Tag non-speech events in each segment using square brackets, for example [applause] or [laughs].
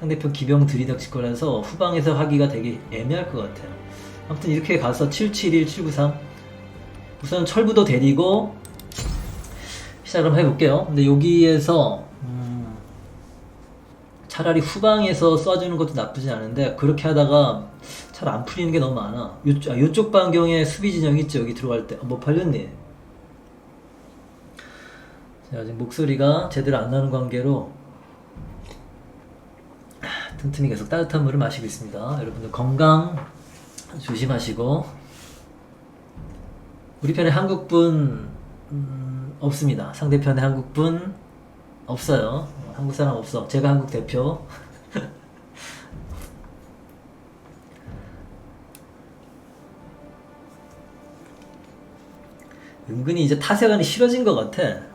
상대편 기병 들이닥칠 거라서 후방에서 하기가 되게 애매할 것 같아요. 아무튼 이렇게 가서 771, 793 우선 철부도 데리고 시작을 한번 해볼게요. 근데 여기에서 음, 차라리 후방에서 쏴주는 것도 나쁘지 않은데 그렇게 하다가 잘 안 풀리는 게 너무 많아. 요쪽, 아, 요쪽 반경에 수비 진영 있죠. 여기 들어갈 때. 아, 뭐 팔렸니? 자, 지금 목소리가 제대로 안 나는 관계로 아, 틈틈이 계속 따뜻한 물을 마시고 있습니다. 여러분들 건강 조심하시고 우리 편에 한국분 음, 없습니다. 상대편에 한국분 없어요. 어, 한국 사람 없어. 제가 한국 대표. [laughs] 은근히 이제 타세간이 싫어진 것 같아.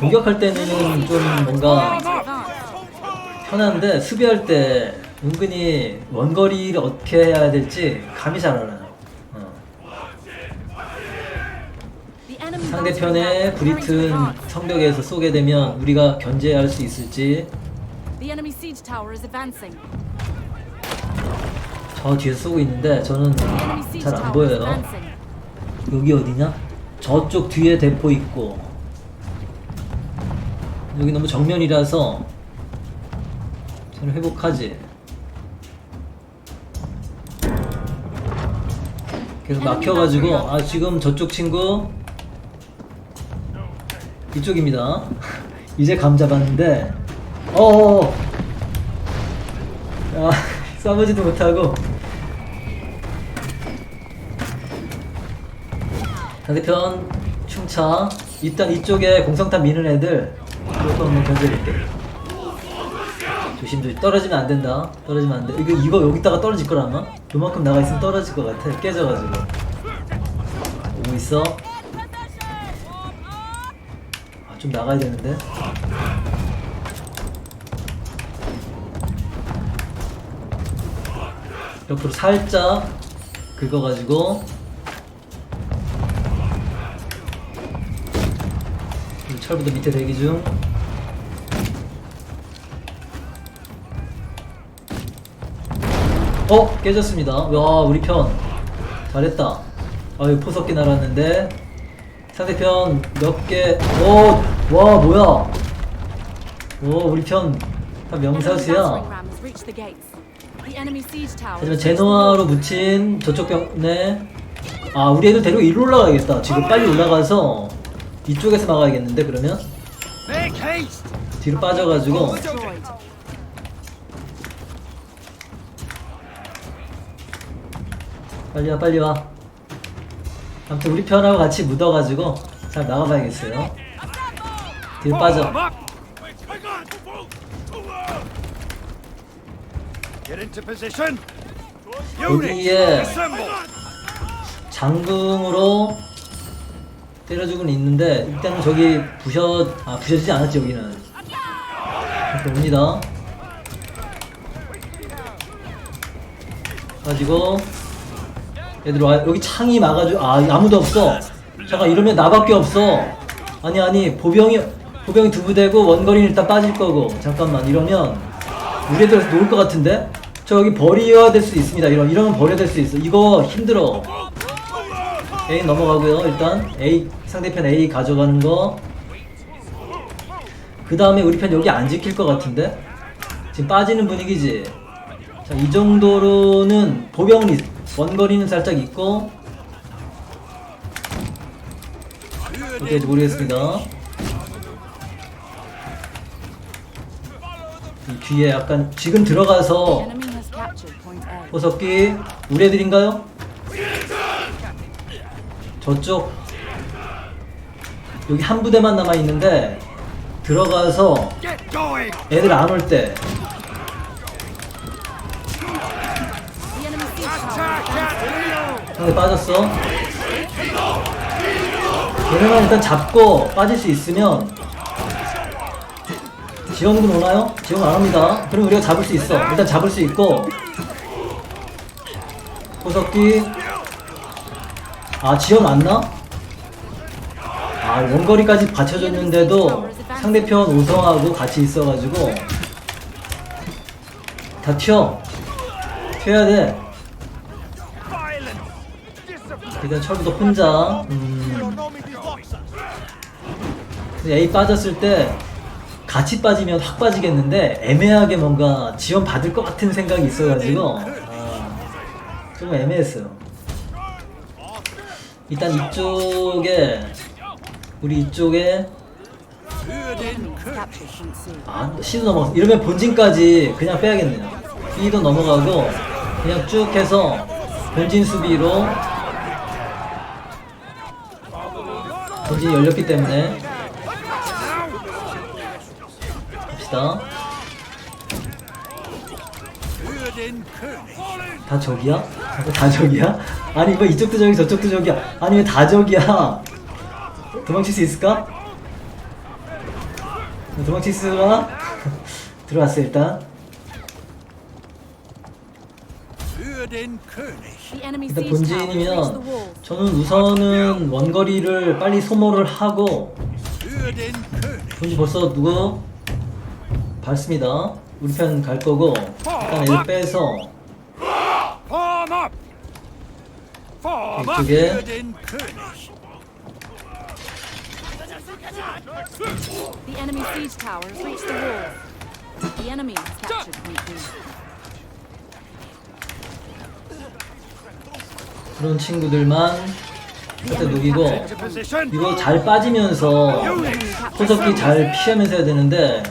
공격할 때는 좀 뭔가. 편한데 수비할 때 은근히 원거리를 어떻게 해야 될지 감이 잘안 와요. 어. 상대편의 advance. 성벽에서 쏘게 되면 우리가 견제할 수 있을지. 저 뒤에서 쏘고 있는데 저는 잘 안 보여요. 여기 어디냐? 저쪽 뒤에 대포 있고 여기 너무 정면이라서 저는 회복하지. 계속 막혀가지고 아 지금 저쪽 친구 이쪽입니다. [laughs] 이제 감 잡았는데 어어 아 [laughs] 싸우지도 못하고 상대편 충차 일단 이쪽에 공성탄 미는 애들 그것도 한번 견제해줄게. 조심 조심 떨어지면 안 된다. 떨어지면 안돼. 이거 이거 여기다가 떨어질 거라 아마? 요만큼 나가 있으면 떨어질 것 같아. 깨져가지고. 오고 있어. 아, 좀 나가야 되는데. 옆으로 살짝 긁어가지고 철부도 밑에 대기 중. 어 깨졌습니다. 와 우리 편 잘했다. 아유 포석기 날았는데 상대편 몇 개. 오와 뭐야? 오 우리 편 다 명사수야. 하지만 제노아로. 묻힌 저쪽 병네. 아 우리 애들 데리고 이리로 올라가야겠다. 지금 빨리 올라가서 이쪽에서 막아야겠는데 그러면 Make haste! 뒤로 빠져가지고 Destroyed. 빨리 와 빨리 와. 아무튼 우리 편하고 같이 묻어가지고 잘 나가봐야겠어요. 뒤로 빠져. Them up! Get into position! Units, 여기에 assemble! 장궁으로 때려주고는 있는데 일단은 저기 부셔 아 부셔지지 않았지 여기는. 이렇게 옵니다. 가지고 얘들 와 여기 창이 막아줘 아 아무도 없어. 잠깐 이러면 나밖에 없어. 아니 아니 보병이 보병이 두 부대고 원거리는 일단 빠질 거고. 잠깐만 이러면 우리 애들 놓을 것 같은데? 저 여기 버려야 될 수 있습니다. 이러 이러면 버려야 될 수 있어. 이거 힘들어 A 넘어가고요 일단 A 상대편 A 가져가는 거 그 다음에 우리 편 여기 안 지킬 것 같은데 지금 빠지는 분위기지 자, 이 정도로는 보병은 있- 원거리는 살짝 있고 어떻게 될지 모르겠습니다. 이 뒤에 약간 지금 들어가서. 호석기 우리 애들인가요? 저쪽 여기 한 부대만 남아 있는데 들어가서! 애들 안 올 때! 상대 빠졌어. 걔네만 일단 잡고 빠질 수 있으면 지원군 오나요? 지원 안 옵니다. 그럼 우리가 잡을 수 있어. 일단 잡을 수 있고 호석기 아 지원 왔나? 아 원거리까지 받쳐줬는데도 상대편 오성하고 같이 있어가지고 다 튀어 튀어야 돼. 일단 철부도 혼자 음, A 빠졌을 때 같이 빠지면 확 빠지겠는데 애매하게 뭔가 지원 받을 것 같은 생각이 있어가지고 아, 좀 애매했어요. 일단 이쪽에 우리 이쪽에. 아 C도 넘어갔어. 이러면 본진까지 그냥 빼야겠네요. B도 넘어가고 그냥 쭉 해서 본진 수비로 본진이 열렸기 때문에 갑시다. 다 적이야? 다 적이야? 아니 뭐 이쪽도 적이 저쪽도 적이야. 아니 왜 다 적이야? 도망칠 수 있을까? 도망칠 수가 [laughs] 들어왔어 일단. 일단 본진이면. 저는 우선은 원거리를 빨리 소모를 하고 본진 벌써 누구 밟습니다. 우리 편 갈 거고 일단 애들 빼서 Form up. Form up. 이쪽에 The enemy siege tower has reached the walls. The enemy has captured point B. 그런 친구들만 살짝 녹이고 Into position. 이거 잘 빠지면서 호석기 잘 피하면서 해야 되는데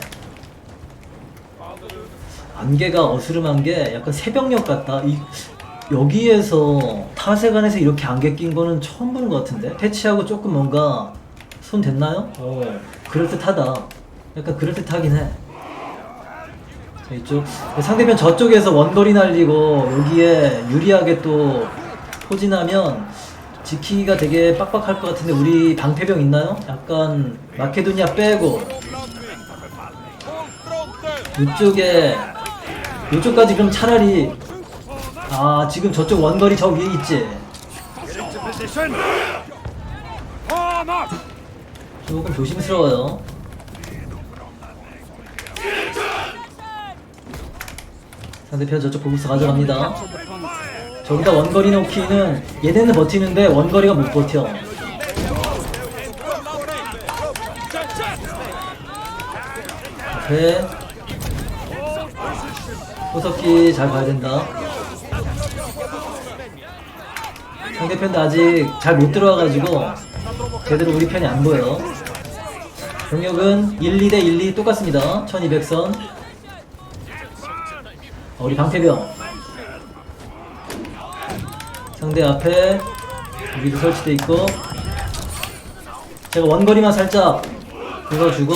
안개가 어스름한 게 약간 새벽녘 같다. 이 여기에서 타세간에서 이렇게 안개 낀 거는 처음 보는 것 같은데 패치하고 조금 뭔가 손 댔나요? 어 그럴 듯하다. 약간 그럴 듯하긴 해. 자, 이쪽 상대편 저쪽에서 원거리 날리고 여기에 유리하게 또 포진하면 지키기가 되게 빡빡할 것 같은데 우리 방패병 있나요? 약간 마케도니아 빼고 이쪽에 이쪽까지 그럼 차라리 아 지금 저쪽 원거리 저 위에 있지. 조금 조심스러워요 상대편 저쪽 보급서 가져갑니다. 저기다 원거리 놓기는 얘네는 버티는데 원거리가 못 버텨 앞에 호석기 잘 봐야 된다 상대편도 아직 잘 못 들어와가지고 제대로 우리 편이 안 보여. 병력은 1, 2 대 1, 2 똑같습니다. 1200선. 어, 우리 방패병. 상대 앞에 여기도 설치돼 있고 제가 원거리만 살짝 긁어주고.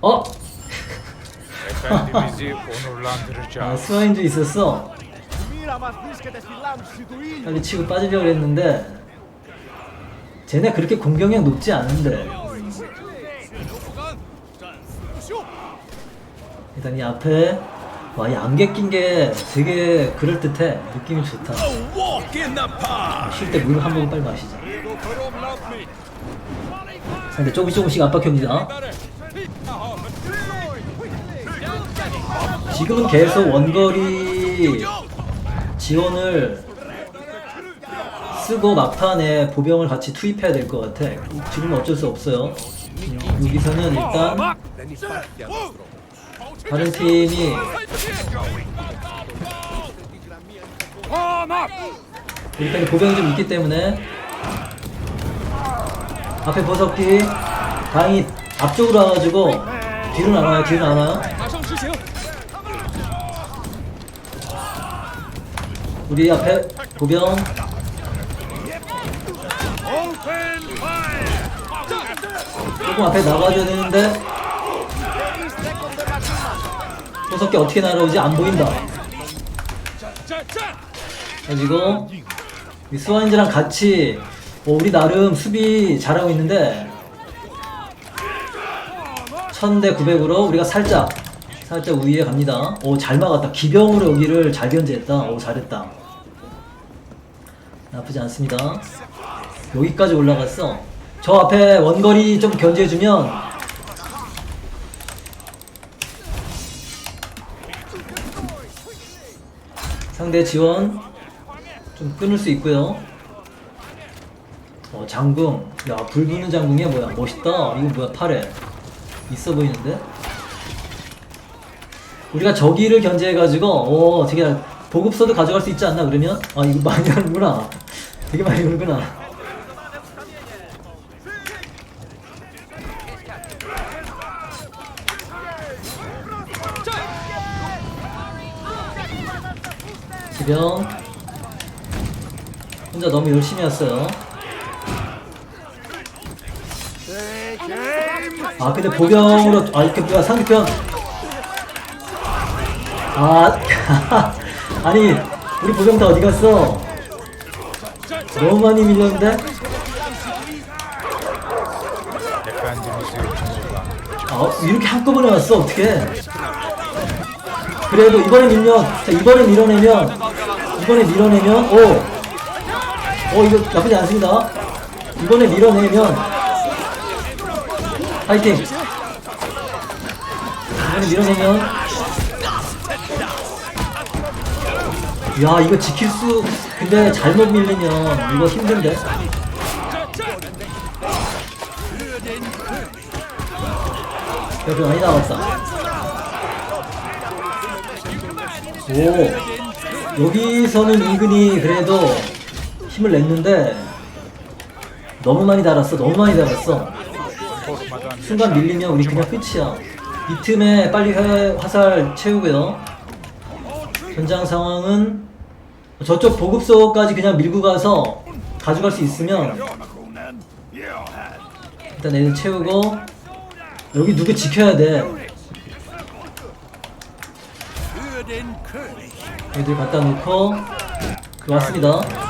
어? 아 onurlandıracağız. 스와인도 있었어 빨리 치고 빠지려고 했는데 쟤네 그렇게 공격력 높지 않은데. 일단 이 앞에 와 이 안개 낀 게 되게 그럴듯해. 느낌이 좋다. 쉴 때 물 한 모금 빨리 마시자. 상대 조금씩 조금씩 압박합니다. 지금은 계속 원거리 지원을 쓰고 막판에 보병을 같이 투입해야 될 것 같아. 지금은 어쩔 수 없어요. 음, 여기서는 일단 다른 팀이 편이 보병이 좀 있기 때문에 앞에 보석기 다행히 앞쪽으로 와가지고 뒤로 나와요 뒤로 나와요 우리 앞에 보병. 조금 앞에 나가줘야 되는데. 보석기 어떻게 날아오지? 안 보인다. 가지고 이 스와인즈랑 같이 어, 우리 나름 수비 잘하고 있는데 1000대 900으로 우리가 살짝 살짝 우위에 갑니다 오 잘 막았다 기병으로 여기를 잘 견제했다 오 잘했다 나쁘지 않습니다. 여기까지 올라갔어. 저 앞에 원거리 좀 견제해주면 상대 지원 좀 끊을 수 있고요. 어, 장궁. 야, 불 부는 장궁이야, 뭐야. 멋있다. 이거 뭐야, 팔에. 있어 보이는데? 우리가 저기를 견제해가지고, 오, 되게 보급소도 가져갈 수 있지 않나, 그러면? 아, 이거 많이 하는구나. 되게 많이 하는구나. 지병. 혼자 너무 열심히 했어요. 아 근데 보병으로 아 이렇게 뭐야 상대편 아 [laughs] 아니 우리 보병 다 어디 갔어? 너무 많이 밀렸는데? 아 이렇게 한꺼번에 왔어 어떻게? 그래도 이번에 밀면 자 이번에 밀어내면 이번에 밀어내면 오어 이거 나쁘지 않습니다. 이번에 밀어내면 파이팅! 이번에 밀어내면 야 이거 지킬 수 근데 잘못 밀리면 이거 힘든데 여기 많이 나왔다 오 여기서는 은근히 그래도 힘을 냈는데 너무 많이 달았어 너무 많이 달았어 순간 밀리면 우리 그냥 끝이야. 이 틈에 빨리 화, 화살 채우고요. 현장 상황은 저쪽 보급소까지 그냥 밀고 가서 가져갈 수 있으면 일단 애들 채우고 여기 누구 지켜야 돼. 애들 갖다 놓고 그 왔습니다.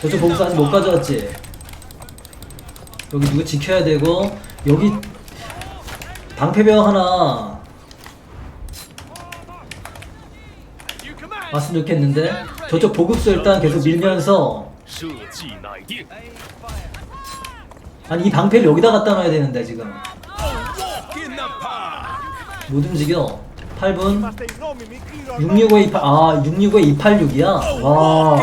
저쪽 보고서 아직 못 가져왔지? 여기 누구 지켜야 되고 여기 방패병 하나. 왔으면 좋겠는데? 저쪽 보급소 일단 계속 밀면서. 아니 이 방패를 여기다 갖다 놔야 되는데 지금. 못 움직여. 8분. 665-28 아 665-286이야? 와.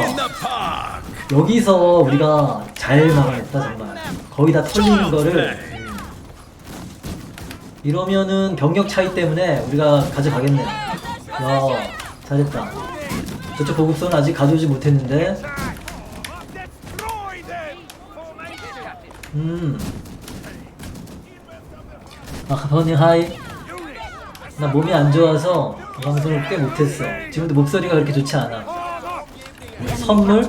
여기서 우리가 잘 막아냈다 정말 거의 다 털리는 거를 음. 이러면은 병력 차이 때문에 우리가 가져가겠네 야 잘했다 저쪽 보급소는 아직 가져오지 못했는데! 음. 아, 버니 하이. 나 몸이 안 좋아서 방송을 꽤 못했어. 지금도 목소리가 그렇게 좋지 않아. 선물?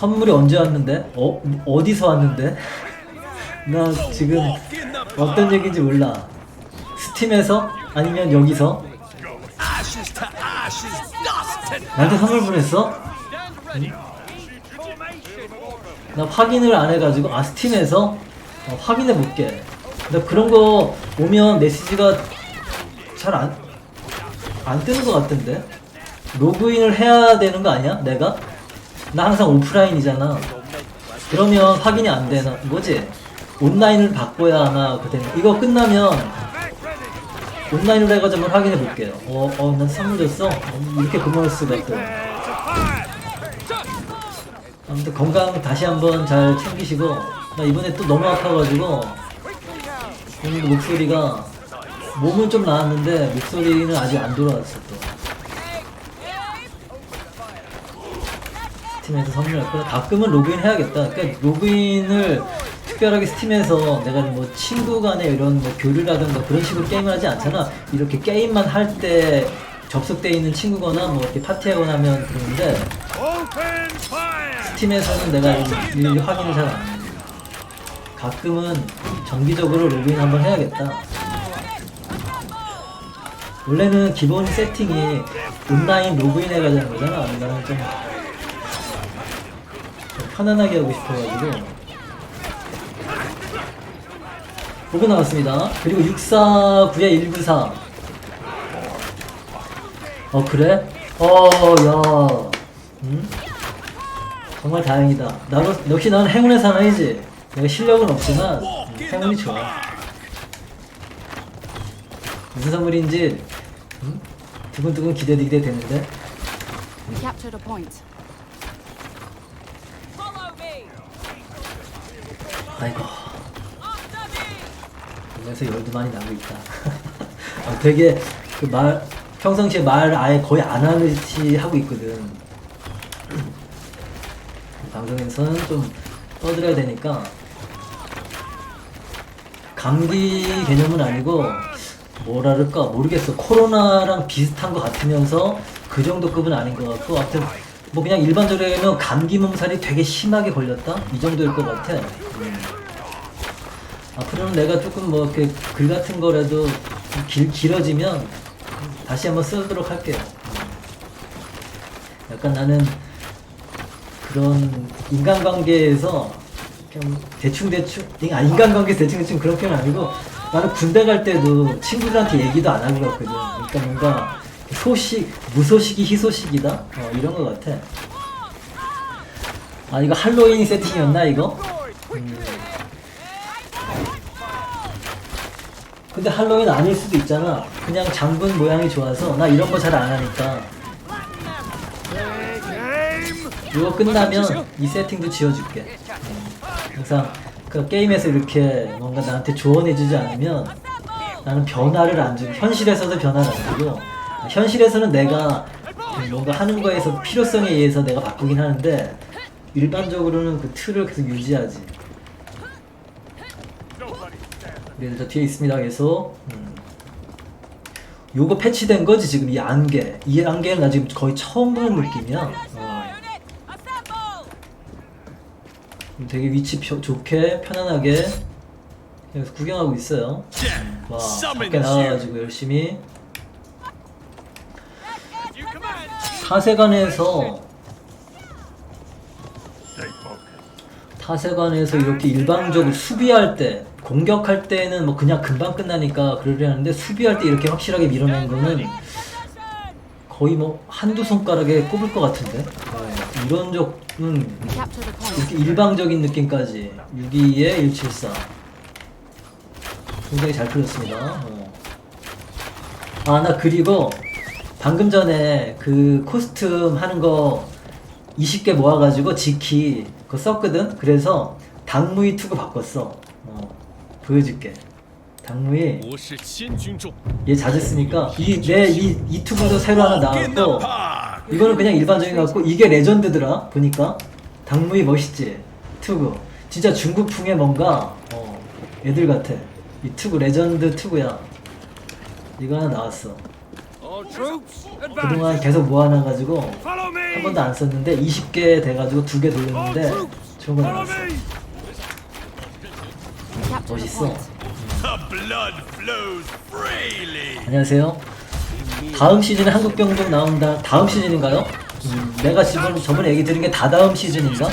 선물이 언제 왔는데? 어? 어디서 왔는데? [laughs] 나 지금 어떤 얘기인지 몰라. 스팀에서? 아니면 여기서? 나한테 선물 보냈어? 나 확인을 안 해가지고 아 스팀에서 어, 확인해 볼게. 근데 그런 거 오면 메시지가 잘 안 안 뜨는 것 같던데. 로그인을 해야 되는 거 아니야? 내가? 나 항상 오프라인이잖아. 그러면 확인이 안 되나 뭐지? 온라인을 바꿔야 하나 그때 이거 끝나면 온라인으로 해가지고 한번 확인해 볼게요. 어, 어, 난 선물 줬어? 어, 이렇게 고마울 수가 또. 아무튼 건강 다시 한번 잘 챙기시고 나 이번에 또 너무 아파가지고 오늘 목소리가 몸은 좀 나았는데 목소리는 아직 안 돌아왔어 또 스팀에서 선물했고 가끔은 로그인 해야겠다 그러니까 로그인을 특별하게 스팀에서 내가 뭐 친구 간에 이런 뭐 교류라든가 그런 식으로 게임을 하지 않잖아 이렇게 게임만 할 때 접속돼 있는 친구거나 뭐 이렇게 파티하거나 하면 그러는데! 스팀에서는 내가 일일이 확인을 잘 안 해. 가끔은 정기적으로 로그인 한번 해야겠다. 원래는 기본 세팅이 온라인 로그인 해가지고 하는 거잖아. 좀, 좀 편안하게 하고 싶어가지고 보고 나왔습니다. 그리고 649에 194. 어 그래? 어 야. 음? 정말 다행이다. 나도 역시 나는 행운의 사나이지. 내가 실력은 없지만 음, 행운이 좋아. 무슨 선물인지 음? 두근두근 기대되게 되는데. We captured a point. 아이고. 그래서 열도 많이 나고 있다. 아, [laughs] 되게 그 말 평상시에 말 아예 거의 안 하듯이 하고 있거든. [clears throat] 방송에서는 좀 떠들어야 되니까 감기 개념은 아니고 그럴까 모르겠어 코로나랑 비슷한 것 같으면서 그 정도 급은 아닌 것 같고 하여튼 뭐 그냥 일반적으로 하면 감기 몸살이 되게 심하게 걸렸다 이 정도일 것 같아 음. 앞으로는 내가 조금 뭐 이렇게 글 같은 거라도 좀 길, 길어지면 다시 한번 쓰도록 할게요 음. 약간 나는 그런 인간관계에서 그냥 대충대충 아 인간관계 대충대충 그런 표현 아니고 나는 군대 갈 때도 친구들한테 얘기도 안 하고 갔거든 그러니까 뭔가 소식 무소식이 희소식이다 어, 이런 거 같아 아 이거 할로윈 세팅이었나 이거? 음. 근데 할로윈 아닐 수도 있잖아 그냥 장군 모양이 좋아서 나 이런 거 잘 안 하니까. 이거 끝나면 이 세팅도 지워줄게. 음, 항상 그 게임에서 이렇게 뭔가 나한테 조언해주지 않으면 나는 변화를 안 주고 현실에서도 변화를 안 주고 현실에서는 내가 그 뭔가 하는 거에서 필요성에 의해서 내가 바꾸긴 하는데 일반적으로는 그 틀을 계속 유지하지. 그래서 저 뒤에 있습니다. 계속. 음. 요거 패치된 거지 지금 이 안개. 이 안개는 나 지금 거의 처음 보는 느낌이야. 어. 되게 위치 펴- 좋게 편안하게 여기서 구경하고 있어요. 와 밖에 나와가지고 열심히 focused. 타세관에서 이렇게 일방적으로 수비할 때 공격할 때는 뭐 그냥 금방 끝나니까 그러려는데 수비할 때 이렇게 확실하게 밀어낸 거는 거의 뭐 한두 손가락에 꼽을 것 같은데? 어, 이런 적은. 이렇게 일방적인 느낌까지. 622에 174 굉장히 잘 풀렸습니다. 어. 아나 그리고 방금 전에 그 코스튬 하는 거 20개 모아가지고 지키 그거 썼거든? 그래서 당무이 투구 바꿨어. 어, 보여줄게. 당무이 얘 자주 쓰니까 이내이 이투브도 새로 하나 나왔고 이거는 그냥 일반적인 것 같고 이게 레전드더라 보니까. 당무이 멋있지 투구. 진짜 중국풍의 뭔가 어, 애들 같아. 이 투구 레전드 투구야. 이거 하나 나왔어. 그동안 계속 모아놔가지고 한 번도 안 썼는데 20개 돼가지고 두 개 돌렸는데 좋은 거 나왔어. 멋있어 point. The blood flows freely. 안녕하세요 다음 시즌에 한국 병력 나온다 다음 시즌인가요? 음, 내가 지금 저번에 얘기 들은 게 다 다음 시즌인가? 어,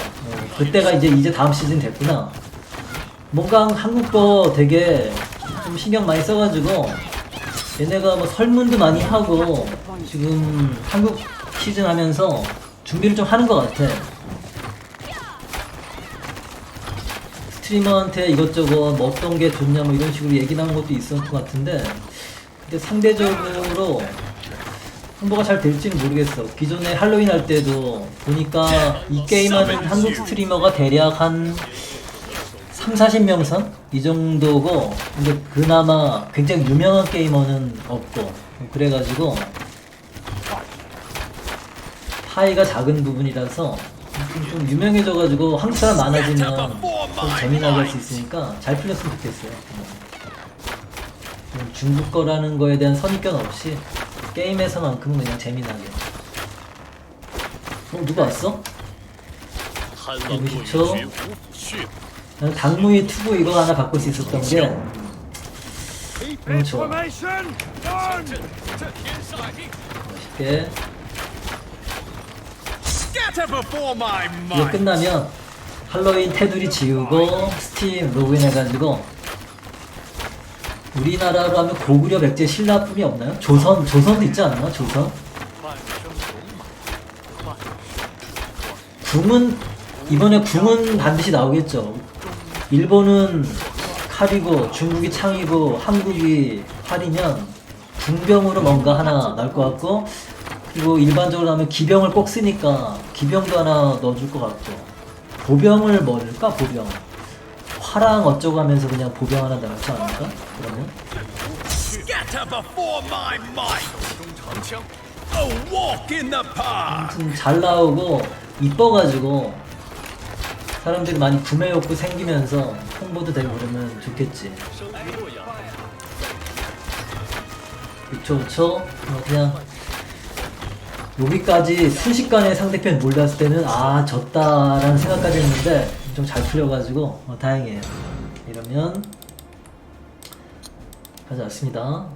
그때가 이제 이제 다음 시즌 됐구나 뭔가 한국 거 되게 좀 신경 많이 써가지고 얘네가 뭐 설문도 많이 하고 지금 한국 시즌 하면서 준비를 좀 하는 것 같아 스트리머한테 이것저것 뭐 어떤 게 좋냐 뭐 이런 식으로 얘기 나온 것도 있었던 것 같은데 근데 상대적으로 홍보가 잘 될지는 모르겠어. 기존에 할로윈 할 때도 보니까 이 게임하는 한국 스트리머가 대략 한 3, 40명 선? 이 정도고 근데 그나마 굉장히 유명한 게이머는 없고 그래가지고 파이가 작은 부분이라서 좀 유명해져가지고 한국 사람 많아지면 좀 재미나게 할 수 있으니까 잘 풀렸으면 좋겠어요. 좀 중국 거라는 거에 대한 선입견 없이 게임에서만큼은 그냥 재미나게. 어, 누가 왔어? 50초. 난 당무이 투구 이거 하나 바꿀 수 있었던 게 너무 음, 좋아. 멋있게. 이거. 끝나면 할로윈 테두리 지우고 스팀 로그인 해가지고 우리나라로 하면 고구려 백제 신라품이 없나요? 조선 조선도 있지 않나? 조선? 궁은 이번에 궁은 반드시 나오겠죠. 일본은 칼이고 중국이 창이고 한국이 활이면 궁병으로 뭔가 하나 나올 것 같고 그리고 일반적으로 하면 기병을 꼭 쓰니까 기병도 하나 넣어줄 것 같고 보병을 뭐 넣을까 보병? 화랑 어쩌고 하면서 그냥 보병 하나 넣지 않을까? 그러면? 아무튼 잘 나오고 이뻐가지고 사람들이 많이 구매 욕구 생기면서 홍보도 되고 그러면 좋겠지. 그쵸 그쵸 뭐 그냥 여기까지 순식간에 상대편 몰렸을 때는 아 졌다라는 생각까지 했는데 좀 잘 풀려가지고 어, 다행이에요. 이러면 가져왔습니다